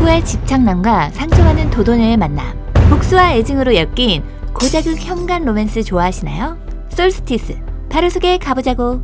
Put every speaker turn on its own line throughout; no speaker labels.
부부의 집착남과 상처받는 도도녀의 만남. 복수와 애증으로 엮인 고자극 현관 로맨스 좋아하시나요? 솔스티스 바로 소개 가보자고.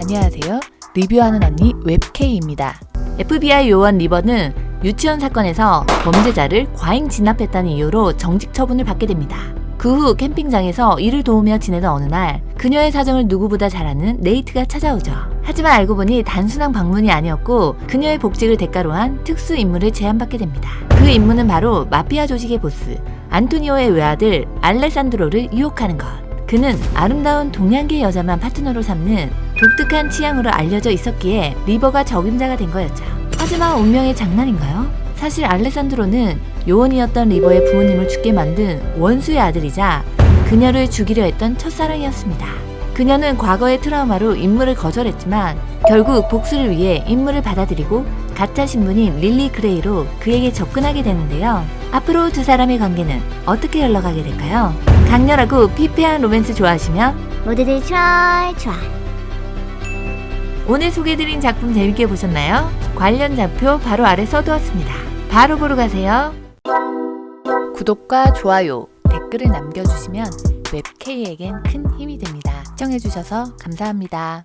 안녕하세요. 리뷰하는 언니 웹K입니다. FBI 요원 리버는 유치원 사건에서 범죄자를 과잉 진압했다는 이유로 정직 처분을 받게 됩니다. 그 후 캠핑장에서 이를 도우며 지내던 어느 날 그녀의 사정을 누구보다 잘 아는 네이트가 찾아오죠. 하지만 알고 보니 단순한 방문이 아니었고 그녀의 복직을 대가로 한 특수 임무를 제안받게 됩니다. 그 임무는 바로 마피아 조직의 보스 안토니오의 외아들 알레산드로를 유혹하는 것. 그는 아름다운 동양계 여자만 파트너로 삼는 독특한 취향으로 알려져 있었기에 리버가 적임자가 된 거였죠. 하지만 운명의 장난인가요? 사실 알레산드로는 요원이었던 리버의 부모님을 죽게 만든 원수의 아들이자 그녀를 죽이려 했던 첫사랑이었습니다. 그녀는 과거의 트라우마로 임무를 거절했지만 결국 복수를 위해 임무를 받아들이고 가짜 신분인 릴리 그레이로 그에게 접근하게 되는데요. 앞으로 두 사람의 관계는 어떻게 흘러가게 될까요? 강렬하고 피폐한 로맨스 좋아하시면
모두들 촤촤
오늘 소개해드린 작품 재밌게 보셨나요? 관련 좌표 바로 아래 써두었습니다. 바로 보러 가세요. 구독과 좋아요, 댓글을 남겨주시면 웹K에겐 큰 힘이 됩니다. 시청해주셔서 감사합니다.